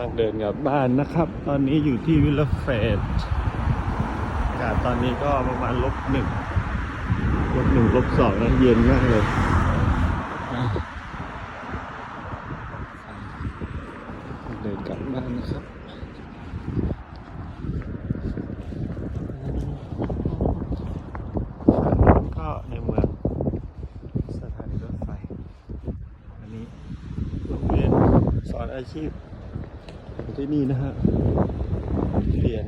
ำลังเดินกลับบ้านนะครับ ตอนนี้อยู่ที่วิลเลเฟดอากาศตอนนี้ก็ประมาณลบหนึ่งลบหนึ่งลบสองนะเย็นมากเลยนะเดินกลับบ้านนะครับก็ในเมืองสถานีรถไฟ อันนี้โรงเรียนสอนอาชีพอยู่ ที่นี่นะฮะเรียน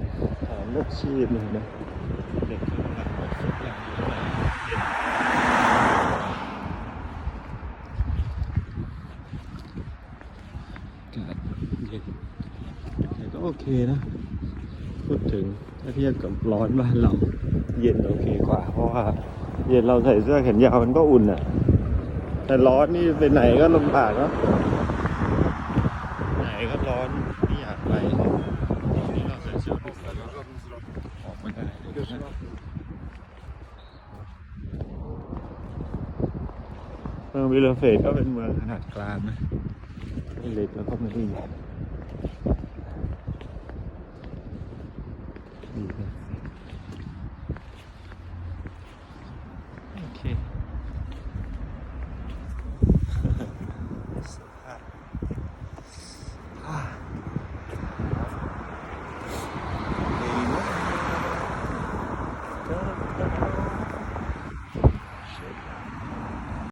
สอนอาชีพเลยนะเด็กกำลังหมดฝึกอย่างอยู่นะเรียนอากาศเย็นแต่ก็โอเคนะ พูดถึงถ้าเทียบกับร้อนบ้านเรา เย็นโอเคกว่า เพราะว่า เย็นเราใส่เสื้อแขนยาวมันก็อุ่นอะ แต่ร้อนนี่ไปไหนก็ลำบากเนาะ ก็ร้อนไม่อยากไปนี่เราใส่เสื้อผูกแล้วก็ออกมาได้เมืองวิลเฟตก็เป็นเมืองขนาดกลางนะไม่เล็กแล้วก็ไม่ได้ใหญ่โอเค